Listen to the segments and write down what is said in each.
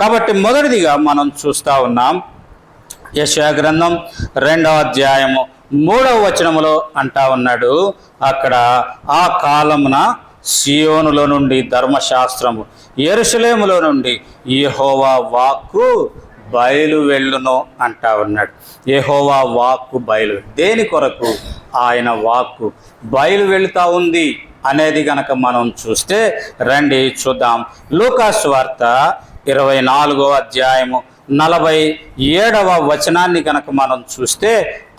కాబట్టి మొదటిదిగా మనం చూస్తా ఉన్నాం యశా గ్రంథం రెండవ అధ్యాయము మూడవ వచనములో అంటా ఉన్నాడు అక్కడ ఆ కాలమున సియోనులో నుండి ధర్మశాస్త్రము ఎరుసలేములో నుండి యహోవా వాక్కు బయలు వెళ్ళును అంటా ఉన్నాడు. యహోవా వాక్కు బయలు దేని కొరకు? ఆయన వాక్కు బయలు వెళుతూ ఉంది అనేది గనక మనం చూస్తే రండి చూద్దాం. లూకాస్ వార్త ఇరవై నాలుగో అధ్యాయము నలభై ఏడవ వచనాన్ని కనుక మనం చూస్తే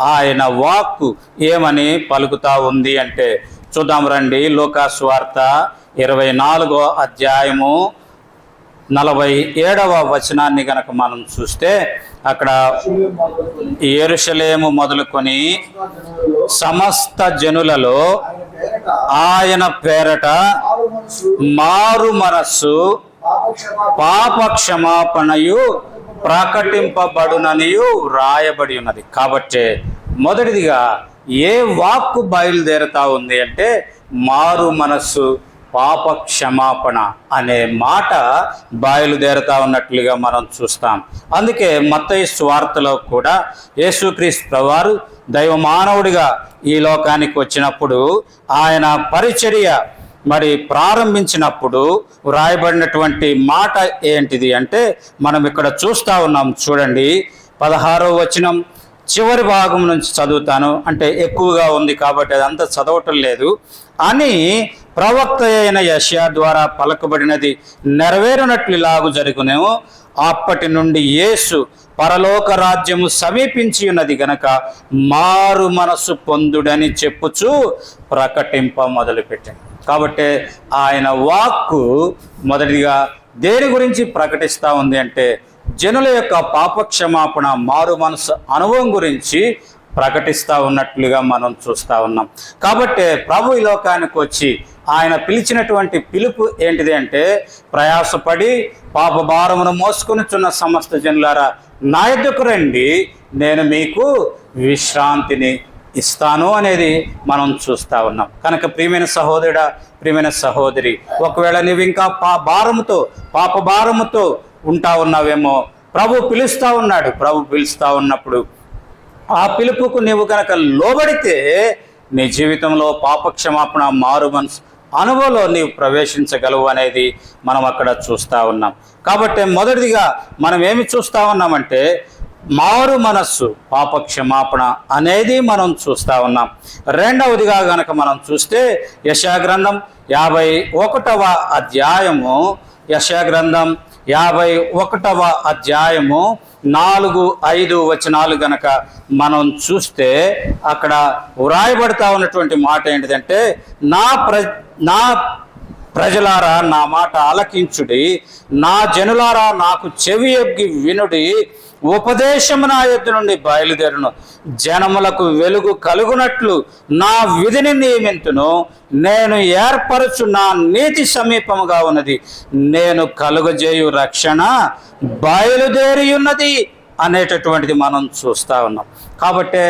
ఆయన వాక్కు ఏమని పలుకుతా ఉంది అంటే చూద్దాం రండి లోకాస్వార్త ఇరవై నాలుగో అధ్యాయము నలభై ఏడవ వచనాన్ని గనక మనం చూస్తే అక్కడ ఏరుషలేము మొదలుకొని సమస్త జనులలో ఆయన పేరట మారు మనస్సు పాప క్షమాపణయు ప్రకటింపబడుననియు రాయబడి ఉన్నది. కాబట్టి మొదటిదిగా ఏ వాక్కు బయలుదేరుతా ఉంది అంటే మారు మనస్సు పాప క్షమాపణ అనే మాట బయలుదేరుతా ఉన్నట్లుగా మనం చూస్తాం. అందుకే మత్తయ్య స్వార్థలో కూడా యేసుక్రీస్తు వారు దైవ మానవుడిగా ఈ లోకానికి వచ్చినప్పుడు ఆయన పరిచర్య మరి ప్రారంభించినప్పుడు వ్రాయబడినటువంటి మాట ఏంటిది అంటే మనం ఇక్కడ చూస్తా ఉన్నాం చూడండి. పదహారో వచనం చివరి భాగం నుంచి చదువుతాను. అంటే ఎక్కువగా ఉంది కాబట్టి అదంతా చదవటం లేదు. అని ప్రవక్త అయిన యష్యా ద్వారా పలకబడినది నెరవేరునట్లు ఇలాగు జరుగునేమో అప్పటి నుండి యేసు పరలోక రాజ్యము సమీపించి ఉన్నది గనక మారు మనసు పొందుడని చెప్పుచూ ప్రకటింప మొదలుపెట్టాడు కాబట్టి ఆయన వాక్కు మొదటిగా దేని గురించి ప్రకటిస్తూ ఉంది అంటే జనుల యొక్క పాపక్షమాపణ మారు మనసు అనుభవం గురించి ప్రకటిస్తూ ఉన్నట్లుగా మనం చూస్తూ ఉన్నాం. కాబట్టి ప్రభు ఈ లోకానికి వచ్చి ఆయన పిలిచినటువంటి పిలుపు ఏంటిది అంటే ప్రయాసపడి పాప భారమును మోసుకొనిచున్న సమస్త జనులారా నా రండి నేను మీకు విశ్రాంతిని ఇస్తాను అనేది మనం చూస్తా ఉన్నాం. కనుక ప్రియమైన సహోదరుడా ప్రియమైన సహోదరి ఒకవేళ నువ్వు ఇంకా పా భారముతో పాప భారముతో ఉంటా ఉన్నావేమో ప్రభు పిలుస్తా ఉన్నాడు. ప్రభు పిలుస్తా ఉన్నప్పుడు ఆ పిలుపుకు నీవు కనుక లోబడితే నీ జీవితంలో పాప క్షమాపణ మారు మనసు అనుభవంలో నీవు ప్రవేశించగలవు అనేది మనం అక్కడ చూస్తూ ఉన్నాం. కాబట్టి మొదటిదిగా మనం ఏమి చూస్తూ ఉన్నామంటే మారు మనస్సు పాప క్షమాపణ అనేది మనం చూస్తూ ఉన్నాం. రెండవదిగా గనక మనం చూస్తే యశాగ్రంథం యాభై ఒకటవ అధ్యాయము యశాగ్రంథం యాభై ఒకటవ అధ్యాయము నాలుగు ఐదు వచనాలు గనక మనం చూస్తే అక్కడ వ్రాయబడతా ఉన్నటువంటి మాట ఏంటిదంటే నా ప్ర నా ప్రజలారా నా మాట ఆలకించుడి నా జనులారా నాకు చెవి ఎగ్గి వినుడి ఉపదేశము నా ఎద్దు నుండి బయలుదేరును. జనములకు వెలుగు కలుగునట్లు నా విధిని నియమింతును. నేను ఏర్పరచు నా నీతి సమీపముగా ఉన్నది. నేను కలుగజేయు రక్షణ బయలుదేరి ఉన్నది అనేటటువంటిది మనం చూస్తా ఉన్నాం. కాబట్టి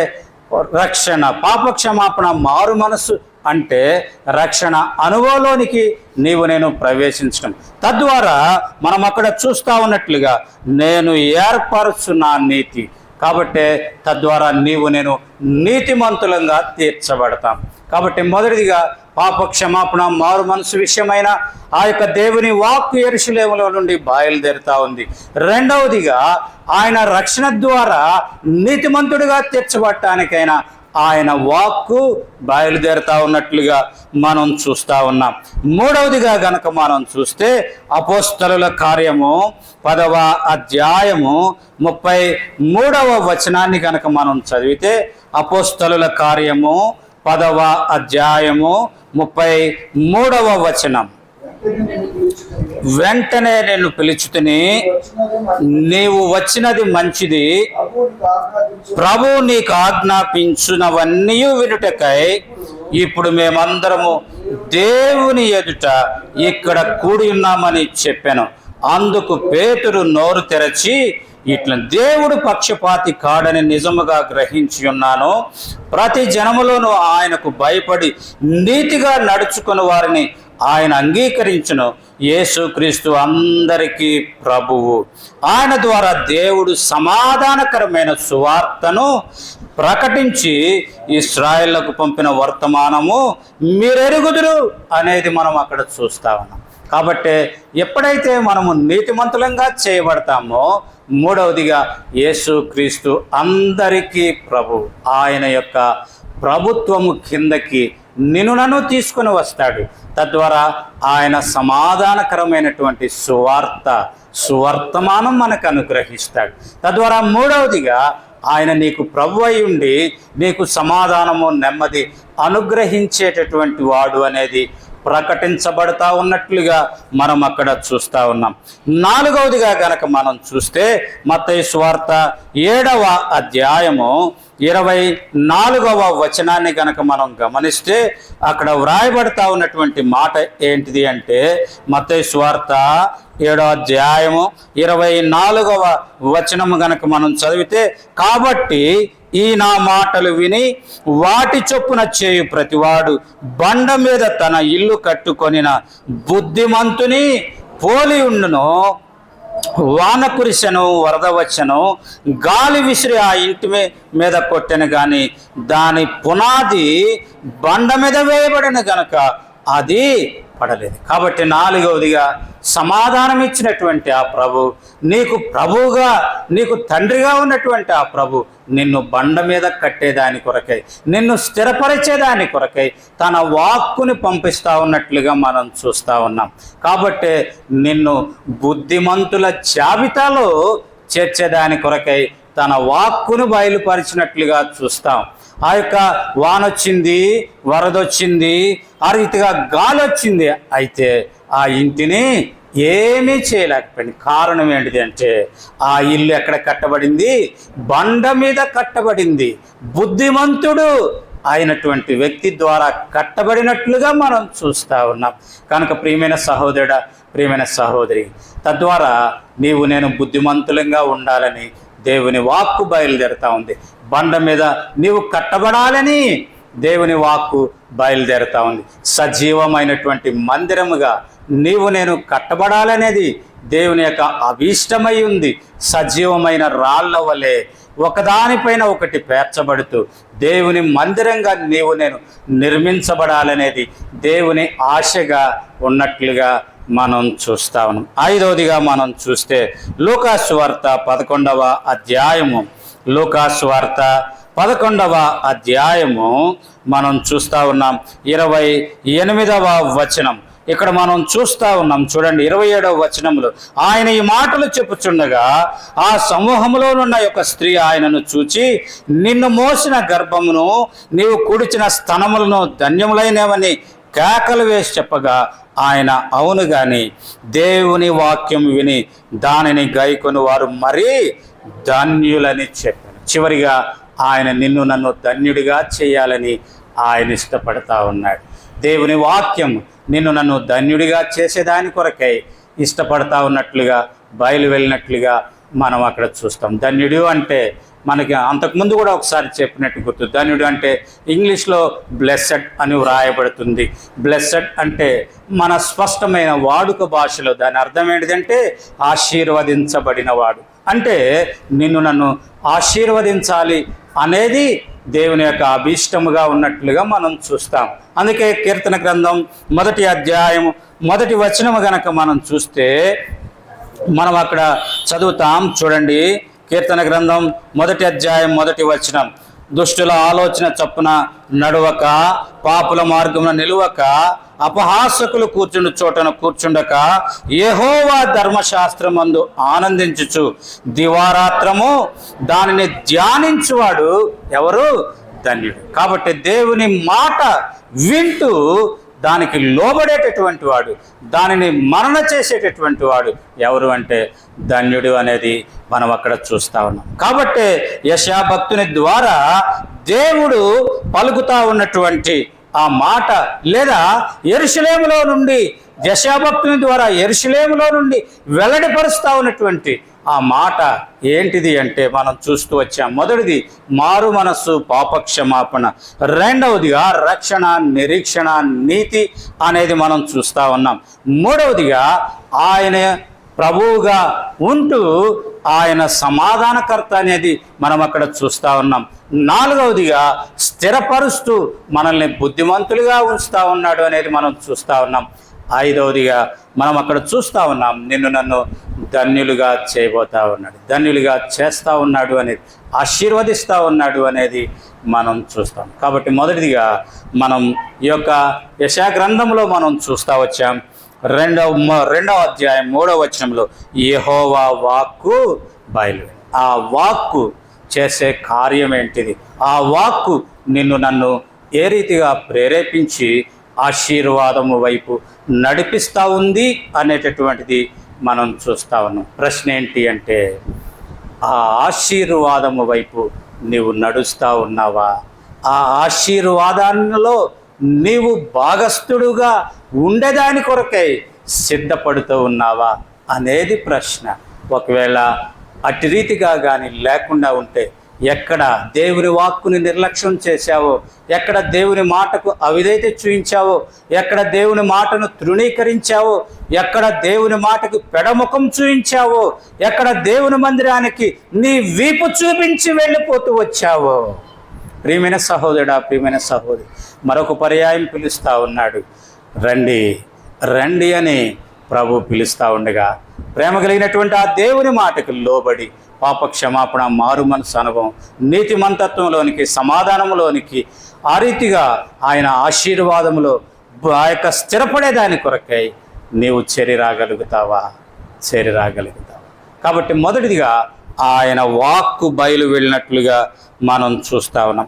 రక్షణ పాపక్షమాపణ మారు మనసు అంటే రక్షణ అనుభవంలోనికి నీవు నేను ప్రవేశించడం తద్వారా మనం అక్కడ చూస్తా ఉన్నట్లుగా నేను ఏర్పరచు నీతి. కాబట్టి తద్వారా నీవు నేను నీతిమంతులంగా తీర్చబడతాం. కాబట్టి మొదటిదిగా పాప క్షమాపణ మారు మనసు విషయమైన ఆ యొక్క దేవుని వాక్ ఎరుషులేములో నుండి బయలుదేరుతా ఉంది. రెండవదిగా ఆయన రక్షణ ద్వారా నీతిమంతుడిగా తీర్చబడటానికైనా ఆయన వాక్కు బయలుదేరుతా ఉన్నట్లుగా మనం చూస్తా ఉన్నాం. మూడవదిగా గనక మనం చూస్తే అపోస్తలుల కార్యము పదవ అధ్యాయము ముప్పై మూడవ వచనాన్ని గనక మనం చదివితే అపోస్తలుల కార్యము పదవ అధ్యాయము ముప్పై మూడవ వచనం. వెంటనే నేను పిలుచుతుని నీవు వచ్చినది మంచిది ప్రభు నీకు ఆజ్ఞాపించునవన్నీ వినుటకై ఇప్పుడు మేమందరము దేవుని ఎదుట ఇక్కడ కూడి ఉన్నామని చెప్పాను. అందుకు పేతురు నోరు తెరచి ఇట్లా దేవుడు పక్షపాతి కాడని నిజముగా గ్రహించి ఉన్నాను. ప్రతి జనములోనూ ఆయనకు భయపడి నీతిగా నడుచుకుని వారిని ఆయన అంగీకరించను యేసుక్రీస్తు అందరికీ ప్రభువు. ఆయన ద్వారా దేవుడు సమాధానకరమైన సువార్తను ప్రకటించి ఇస్రాయిళ్ళకు పంపిన వర్తమానము మీరెరుగుదురు అనేది మనం అక్కడ చూస్తా ఉన్నాం. కాబట్టి ఎప్పుడైతే మనము నీతిమంతులంగా చేయబడతామో మూడవదిగా యేసుక్రీస్తు అందరికీ ప్రభు ఆయన యొక్క ప్రభుత్వము కిందకి నిన్ను నన్ను తీసుకుని వస్తాడు. తద్వారా ఆయన సమాధానకరమైనటువంటి సువార్త సువర్తమానం మనకు అనుగ్రహిస్తాడు. తద్వారా మూడవదిగా ఆయన నీకు ప్రభు అయి ఉండి నీకు సమాధానము నెమ్మది అనుగ్రహించేటటువంటి వాడు అనేది ప్రకటించబడతా ఉన్నట్లుగా మనం అక్కడ చూస్తా ఉన్నాం. నాలుగవదిగా గనక మనం చూస్తే మత్తయి స్వార్త ఏడవ అధ్యాయము ఇరవై నాలుగవ వచనాన్ని గనక మనం గమనిస్తే అక్కడ వ్రాయబడతా ఉన్నటువంటి మాట ఏంటిది అంటే మత్తయి స్వార్త ఏడో అధ్యాయము ఇరవై నాలుగవ వచనము గనక మనం చదివితే కాబట్టి ఈ నా మాటలు విని వాటి చొప్పున చేయు ప్రతివాడు బండ మీద తన ఇల్లు కట్టుకొనిన బుద్ధిమంతుని పోలి ఉండును. వాన కురిసెను వరద వచ్చెను గాలి విసిరి ఆ ఇంటి మీ- మీద కొట్టెను గాని దాని పునాది బండ మీద వేయబడిన గనక అది పడలేదు. కాబట్టి నాలుగవదిగా సమాధానం ఇచ్చినటువంటి ఆ ప్రభు నీకు ప్రభువుగా నీకు తండ్రిగా ఉన్నటువంటి ఆ ప్రభు నిన్ను బండ మీద కట్టేదాని కొరకై నిన్ను స్థిరపరిచేదాని కొరకై తన వాక్కుని పంపిస్తా ఉన్నట్లుగా మనం చూస్తా ఉన్నాం. కాబట్టి నిన్ను బుద్ధిమంతుల జాబితాలో చేర్చేదాని కొరకై తన వాక్కును బయలుపరిచినట్లుగా చూస్తాం. ఆ యొక్క వానొచ్చింది వరదొచ్చింది ఆ రీతిగా గాలి వచ్చింది అయితే ఆ ఇంటిని ఏమీ చేయలేకపోయింది. కారణం ఏంటిది అంటే ఆ ఇల్లు ఎక్కడ కట్టబడింది? బండ మీద కట్టబడింది. బుద్ధిమంతుడు అయినటువంటి వ్యక్తి ద్వారా కట్టబడినట్లుగా మనం చూస్తా ఉన్నాం. కనుక ప్రియమైన సహోదరుడ ప్రియమైన సహోదరి తద్వారా నీవు నేను బుద్ధిమంతులంగా ఉండాలని దేవుని వాక్కు బయలుదేరుతా ఉంది. బండ మీద నీవు కట్టబడాలని దేవుని వాక్కు బయలుదేరుతా ఉంది. సజీవమైనటువంటి మందిరముగా నీవు నేను కట్టబడాలనేది దేవుని యొక్క అభీష్టమై ఉంది. సజీవమైన రాళ్ళ వలె ఒకదానిపైన ఒకటి పేర్చబడుతూ దేవుని మందిరంగా నీవు నేను నిర్మించబడాలనేది దేవుని ఆశగా ఉన్నట్లుగా మనం చూస్తా ఉన్నాం. ఐదవదిగా మనం చూస్తే లూకాసు వార్త పదకొండవ అధ్యాయము లూకాస్వార్త పదకొండవ అధ్యాయము మనం చూస్తా ఉన్నాం. ఇరవై ఎనిమిదవ వచనం. ఇక్కడ మనం చూస్తా ఉన్నాం. చూడండి ఇరవై ఏడవ వచనములు ఆయన ఈ మాటలు చెప్పుచుండగా ఆ సమూహంలోనున్న యొక్క స్త్రీ ఆయనను చూచి నిన్ను మోసిన గర్భమును నీవు కుడిచిన స్థనములను ధన్యములైనవని కేకలు వేసి చెప్పగా ఆయన అవును గాని దేవుని వాక్యం విని దానిని గైకొని వారు మరీ ధన్యులని చెప్పారు. చివరిగా ఆయన నిన్ను నన్ను ధన్యుడిగా చేయాలని ఆయన ఇష్టపడతా ఉన్నాడు. దేవుని వాక్యం నిన్ను నన్ను ధన్యుడిగా చేసేదాని కొరకై ఇష్టపడతా ఉన్నట్లుగా బయలు వెళ్ళినట్లుగా మనం అక్కడ చూస్తాం. ధన్యుడు అంటే మనకి అంతకుముందు కూడా ఒకసారి చెప్పినట్టు గుర్తు ధన్యుడు అంటే ఇంగ్లీష్లో బ్లెస్సడ్ అని వ్రాయబడుతుంది. బ్లెస్సడ్ అంటే మన స్పష్టమైన వాడుక భాషలో దాని అర్థం ఏంటిదంటే ఆశీర్వదించబడిన వాడు అంటే నిన్ను నన్ను ఆశీర్వదించాలి అనేది దేవుని యొక్క అభీష్టముగా ఉన్నట్లుగా మనం చూస్తాం. అందుకే కీర్తన గ్రంథం మొదటి అధ్యాయం మొదటి వచనము గనక మనం చూస్తే మనం అక్కడ చదువుతాం చూడండి. కీర్తన గ్రంథం మొదటి అధ్యాయం మొదటి వచనం. దుష్టుల ఆలోచన చొప్పున నడవక పాపుల మార్గమున నిలువక అపహాసకులు కూర్చుండు చోటన కూర్చుండక యెహోవా ధర్మశాస్త్రమందు ఆనందించుచు దివారాత్రము దానిని ధ్యానించువాడు ఎవరు? ధన్యుడు. కాబట్టి దేవుని మాట వింటూ దానికి లోబడేటటువంటి వాడు దానిని మరణ చేసేటటువంటి వాడు ఎవరు అంటే ధన్యుడు అనేది మనం అక్కడ చూస్తా ఉన్నాం. కాబట్టి యశా భక్తుని ద్వారా దేవుడు పలుకుతా ఉన్నటువంటి ఆ మాట లేదా ఎరుషలేములో నుండి యశాభక్తుని ద్వారా ఎరుషలేములో నుండి వెల్లడిపరుస్తా ఉన్నటువంటి ఆ మాట ఏంటిది అంటే మనం చూస్తూ వచ్చాం. మొదటిది మారు మనస్సు పాపక్షమాపణ. రెండవదిగా రక్షణ నిరీక్షణ నీతి అనేది మనం చూస్తూ ఉన్నాం. మూడవదిగా ఆయన ప్రభువుగా ఉంటూ ఆయన సమాధానకర్త అనేది మనం అక్కడ చూస్తూ ఉన్నాం. నాలుగవదిగా స్థిరపరుస్తూ మనల్ని బుద్ధిమంతులుగా ఉంచుతూ ఉన్నాడు అనేది మనం చూస్తూ ఉన్నాం. ఐదవదిగా మనం అక్కడ చూస్తూ ఉన్నాం నిన్ను నన్ను ధన్యులుగా చేయబోతా ఉన్నాడు ధన్యులుగా చేస్తూ ఉన్నాడు అనేది ఆశీర్వదిస్తూ ఉన్నాడు అనేది మనం చూస్తాం కాబట్టి మొదటిదిగా మనం ఈ యొక్క యశా గ్రంథంలో మనం చూస్తూ వచ్చాం. రెండవ రెండవ అధ్యాయం మూడవ వచనంలో యహోవా వాక్కు బయలు ఆ వాక్కు చేసే కార్యం ఏంటిది? ఆ వాక్కు నిన్ను నన్ను ఏ రీతిగా ప్రేరేపించి ఆశీర్వాదము వైపు నడిపిస్తూ ఉంది అనేటటువంటిది మనం చూస్తా ఉన్నాం. ప్రశ్న ఏంటి అంటే ఆ ఆశీర్వాదము వైపు నీవు నడుస్తూ ఉన్నావా? ఆ ఆశీర్వాదాలలో నీవు భాగస్థుడుగా ఉండేదాని కొరకై సిద్ధపడుతూ ఉన్నావా అనేది ప్రశ్న. ఒకవేళ అటు రీతిగా కానీ లేకుండా ఉంటే ఎక్కడ దేవుని వాక్కుని నిర్లక్ష్యం చేశావో ఎక్కడ దేవుని మాటకు అవిధైతే చూయించావో ఎక్కడ దేవుని మాటను తృణీకరించావో ఎక్కడ దేవుని మాటకు పెడముఖం చూయించావో ఎక్కడ దేవుని మందిరానికి నీ వీపు చూపించి వెళ్ళిపోతూ వచ్చావో. ప్రియమైన సహోదరుడా ప్రియమైన సహోదరి మరొక పర్యాయం పిలుస్తూ ఉన్నాడు. రండి రండి అని ప్రభు పిలుస్తూ ఉండగా ప్రేమ కలిగినటువంటి ఆ దేవుని మాటకు లోబడి పాప క్షమాపణ మారు మనసు అనుభవం నీతిమంతత్వంలోనికి సమాధానంలోనికి ఆ రీతిగా ఆయన ఆశీర్వాదములో ఆ యొక్క స్థిరపడేదాని కొరకై నీవు చేరి రాగలుగుతావా కాబట్టి మొదటిదిగా ఆయన వాక్కు బయలు వెళ్ళినట్లుగా మనం చూస్తా ఉన్నాం.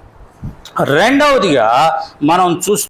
రెండవదిగా మనం చూస్తూ